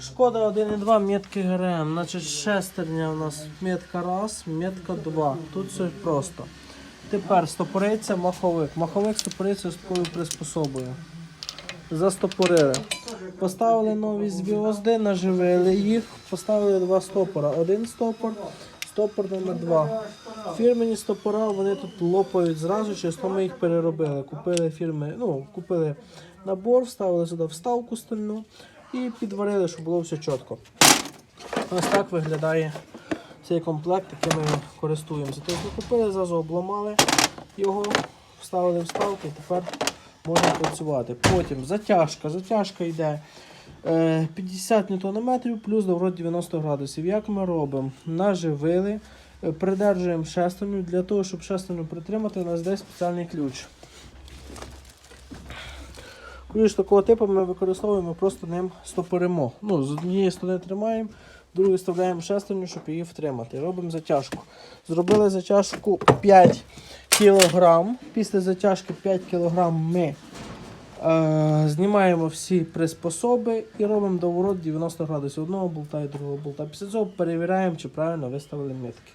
Шкода 1,2 метки ГРМ. Значить, шестерня у нас метка раз, метка 2. Тут все просто. Тепер стопориться маховик. Маховик стопориться з такою приспособою. Застопорили. Поставили нові зв'язки, наживили їх, поставили два стопора. Один стопор, стопор номер два. Фірмені стопора вони тут лопають зразу, через то ми їх переробили. Купили фірми, ну, купили набор, вставили сюди вставку стальну і підварили, щоб було все чітко. Ось так виглядає цей комплект, яким ми користуємося. Тобто купили, зразу обламали його, вставили вставки і тепер можна працювати. Потім затяжка. Затяжка йде е, 50 Нм плюс доворот 90 градусів. Як ми робимо? Наживили, е, придержуємо шестерню. Для того, щоб шестерню притримати, у нас десь спеціальний ключ. Ключ такого типу ми використовуємо, просто ним стопоримо. Ну, з однієї сторони тримаємо, з другої вставляємо шестерню, щоб її втримати. Робимо затяжку. Зробили затяжку 5 кг. Після затяжки 5 кг ми е, знімаємо всі приспособи і робимо доворот 90 градусів одного болта і другого болта. Після цього перевіряємо, чи правильно виставили мітки.